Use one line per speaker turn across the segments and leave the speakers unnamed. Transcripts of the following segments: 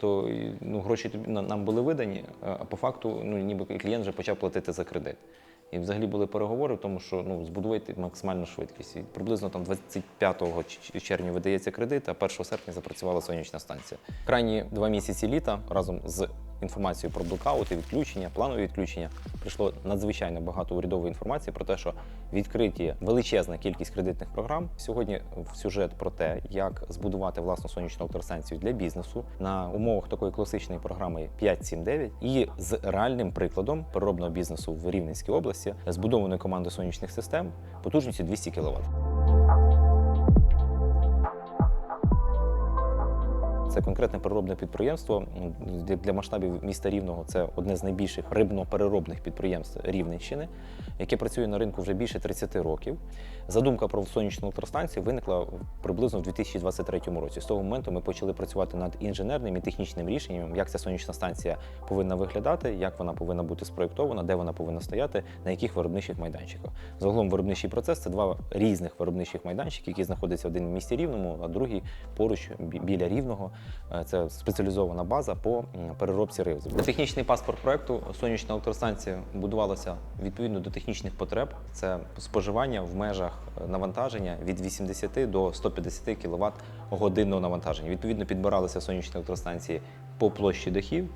То ну, гроші тобі на- нам були видані, а по факту ну, ніби клієнт вже почав платити за кредит. І взагалі були переговори в тому, що ну, збудувати максимальну швидкість. І приблизно там 25 ч- червня видається кредит, а 1 серпня запрацювала сонячна станція. Крайні два місяці літа разом з інформацією про блокаути, відключення, планові відключення прийшло надзвичайно багато урядової інформації про те, що відкриті величезна кількість кредитних програм. Сьогодні в сюжет про те, як збудувати власну сонячну електростанцію для бізнесу на умовах такої класичної програми 5.7.9 і з реальним прикладом переробного бізнесу в Рівненській області збудованої команди сонячних систем потужністю 200 кВт. Це конкретне переробне підприємство для- масштабів міста Рівного. Це одне з найбільших рибно-переробних підприємств Рівненщини, яке працює на ринку вже більше 30 років. Задумка про сонячну електростанцію виникла приблизно в 2023 році. З того моменту ми почали працювати над інженерним і технічним рішенням, як ця сонячна станція повинна виглядати, як вона повинна бути спроєктована, де вона повинна стояти, на яких виробничих майданчиках. Загалом виробничий процес це два різних виробничих майданчики, які знаходяться один в місті Рівному, а другий поруч біля Рівного. Е, Це спеціалізована база по переробці ризу. Технічний паспорт проекту сонячна електростанція будувалася відповідно до технічних потреб. Це споживання в межах е, навантаження від 80 до 150 кВт годинного навантаження. Відповідно, підбиралися сонячні електростанції по площі дахів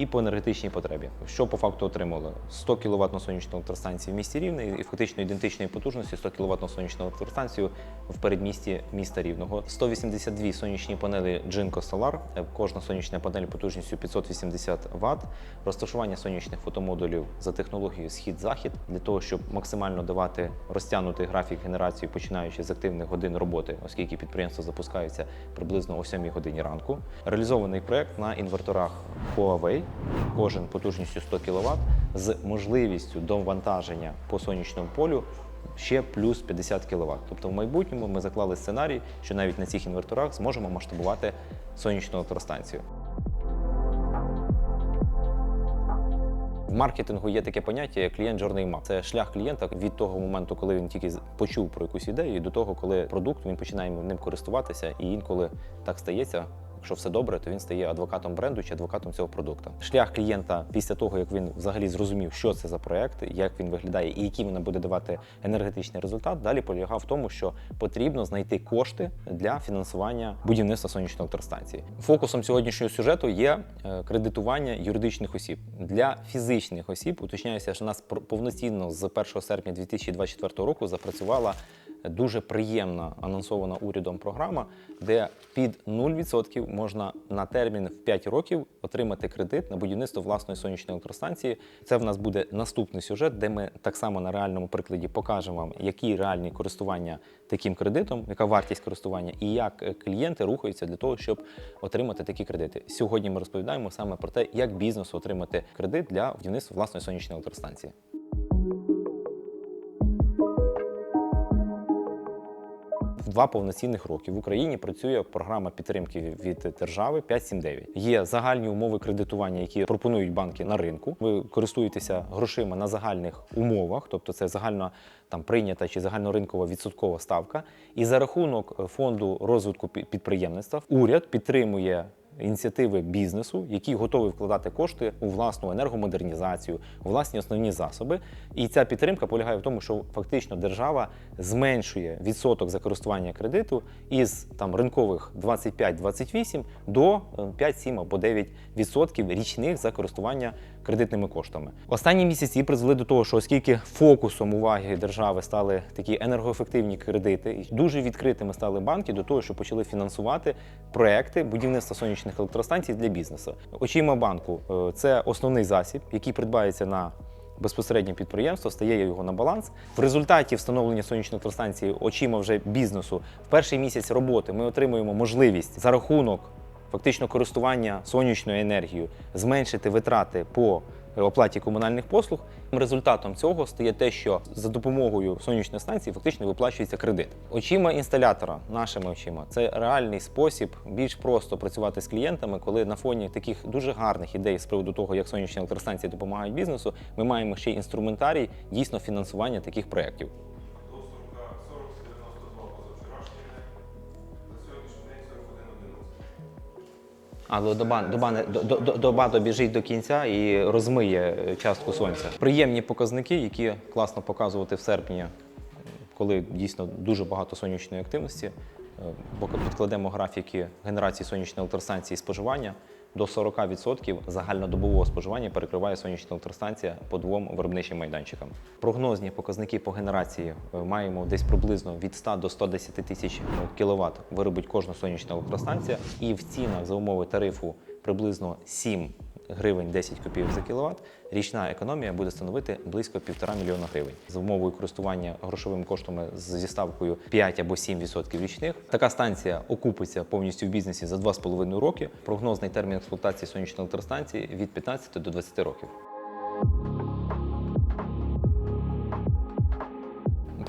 і по енергетичній потребі. Що по факту отримали? 100 кВт на сонячну електростанцію в місті Рівне і фактично ідентичної потужності 100 кВт сонячну електростанцію в передмісті міста Рівного. 182 сонячні панелі Jinko Solar, Е, кожна сонячна панель потужністю 580 Вт. Розташування сонячних фотомодулів за технологією схід-захід для того, щоб максимально давати розтягнутий графік генерації, починаючи з активних годин роботи, оскільки підприємство запускається приблизно о 7 годині ранку. Реалізований проект на інверторах Huawei, кожен потужністю 100 кВт, з можливістю довантаження по сонячному полю ще плюс 50 кВт. Тобто в майбутньому ми заклали сценарій, що навіть на цих інверторах зможемо масштабувати сонячну електростанцію. В маркетингу є таке поняття як клієнт map. Це шлях клієнта від того моменту, коли він тільки почув про якусь ідею, до того, коли продукт він починає ним користуватися, і інколи так стається. Якщо все добре, то він стає адвокатом бренду чи адвокатом цього продукту. Шлях клієнта після того, як він взагалі зрозумів, що це за проект, як він виглядає і який він буде давати енергетичний результат, далі полягав в тому, що потрібно знайти кошти для фінансування будівництва сонячної електростанції. Фокусом сьогоднішнього сюжету є е, кредитування юридичних осіб для фізичних осіб. Уточняюся, що нас повноцінно з 1 серпня 2024 року запрацювала дуже приємна анонсована урядом програма, де під 0% можна на термін в 5 років отримати кредит на будівництво власної сонячної електростанції. Це в нас буде наступний сюжет, де ми так само на реальному прикладі покажемо вам, які реальні користування таким кредитом, яка вартість користування, і як е, клієнти рухаються для того, щоб отримати такі кредити. Сьогодні ми розповідаємо саме про те, як бізнесу отримати кредит для будівництва власної сонячної електростанції. Два повноцінних роки в Україні працює програма підтримки від держави 5.7.9. Є загальні умови кредитування, які пропонують банки на ринку. Ви користуєтеся грошима на загальних умовах, тобто це загальна там прийнята чи загальноринкова відсоткова ставка. І за рахунок фонду розвитку підприємництва уряд підтримує ініціативи бізнесу, які готові вкладати кошти у власну енергомодернізацію, у власні основні засоби. І ця підтримка полягає в тому, що фактично держава зменшує відсоток за користування кредиту із там ринкових 25-28 до е, 5-7 або 9 відсотків річних за користування кредитними коштами. Останні місяці призвели до того, що оскільки фокусом уваги держави стали такі енергоефективні кредити, дуже відкритими стали банки до того, що почали фінансувати проекти будівництва сонячних електростанцій для бізнесу. Очима банку е, це основний засіб, який придбається на безпосередньо підприємство, стає його на баланс. В результаті встановлення сонячної електростанції очима вже бізнесу в перший місяць роботи ми отримуємо можливість за рахунок фактично користування сонячною енергією зменшити витрати по оплаті комунальних послуг. Результатом цього стає те, що за допомогою сонячної станції фактично виплачується кредит. Очима інсталятора, нашими очима, це реальний спосіб більш просто працювати з клієнтами, коли на фоні таких дуже гарних ідей з приводу того, як сонячні електростанції допомагають бізнесу, ми маємо ще й інструментарій дійсно фінансування таких проєктів. Але доба, доба, не- до- до- доба добіжить до кінця і розмиє частку сонця. Приємні показники, які класно показувати в серпні, коли дійсно дуже багато сонячної активності. Е, Поки підкладемо графіки генерації сонячної електростанції і споживання, до 40% загальнодобового споживання перекриває сонячна електростанція по двом виробничим майданчикам. Прогнозні показники по генерації е, маємо десь приблизно від 100 до 110 тисяч кВт виробить кожна сонячна електростанція, і в цінах за умови тарифу приблизно 7 гривень 10 копійок за кіловат, річна економія буде становити близько 1,5 мільйона гривень. з умовою користування грошовими коштами зі ставкою 5 або 7% річних. Така станція окупиться повністю в бізнесі за 2,5 роки. Прогнозний термін експлуатації сонячної електростанції від 15 до 20 років.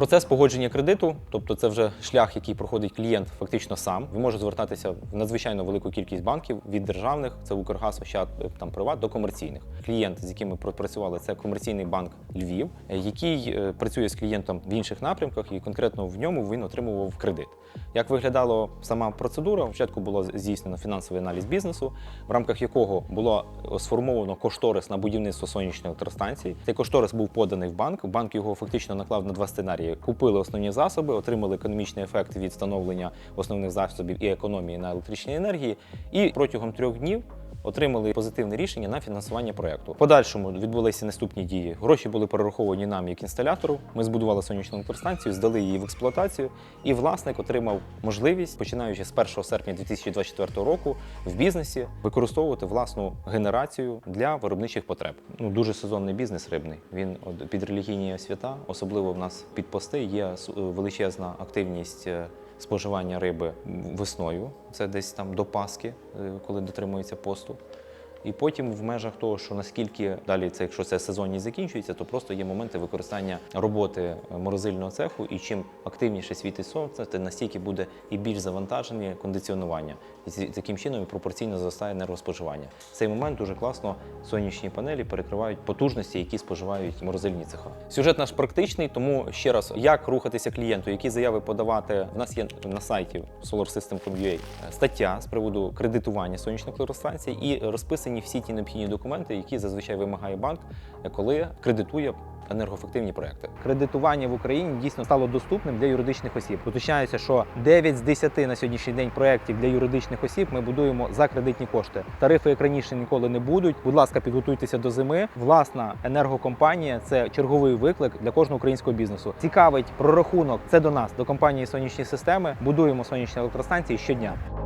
Процес погодження кредиту, тобто це вже шлях, який проходить клієнт фактично сам. Він може звертатися в надзвичайно велику кількість банків від державних, це Укргаз, Ощад, е, там Приват, до комерційних. Клієнт, з яким ми пропрацювали, це комерційний банк Львів, е, який е, працює з клієнтом в інших напрямках, і конкретно в ньому він отримував кредит. Як виглядала сама процедура? Спочатку було здійснено фінансовий аналіз бізнесу, в рамках якого було сформовано кошторис на будівництво сонячної електростанції. Цей кошторис був поданий в банк. Банк його фактично наклав на два сценарії: купили основні засоби, отримали економічний ефект від встановлення основних засобів і економії на електричній енергії, і протягом трьох днів. Отримали позитивне рішення на фінансування проєкту. Подальшому відбулися наступні дії. Гроші були перераховані нам як інсталятору. Ми збудували сонячну електростанцію, здали її в експлуатацію, і власник отримав можливість, починаючи з 1 серпня 2024 року, в бізнесі використовувати власну генерацію для виробничих потреб. Ну дуже сезонний бізнес рибний. Він під релігійні свята, особливо в нас під пости, є величезна активність. Споживання риби весною, це десь там до Пасхи, е, коли дотримується посту. І потім в межах того, що наскільки далі це, якщо це сезонність закінчується, то просто є моменти використання роботи морозильного цеху, і чим активніше світить сонце, тим настільки буде і більш завантажені кондиціонування. І таким чином і пропорційно зростає енергоспоживання. В цей момент дуже класно сонячні панелі перекривають потужності, які споживають морозильні цеха. Сюжет наш практичний, тому ще раз, як рухатися клієнту, які заяви подавати. В нас є на сайті solarsystem.com.ua стаття з приводу кредитування сонячних електростанцій і розписані всі ті необхідні документи, які зазвичай вимагає банк, коли кредитує. Енергоефективні проекти кредитування в Україні дійсно стало доступним для юридичних осіб. Уточняється, що 9 з 10 на сьогоднішній день проєктів для юридичних осіб ми будуємо за кредитні кошти. Тарифи як раніше ніколи не будуть. Будь ласка, підготуйтеся до зими. Власна енергокомпанія це черговий виклик для кожного українського бізнесу. Цікавить прорахунок. Це до нас, до компанії сонячні системи. Будуємо сонячні електростанції щодня.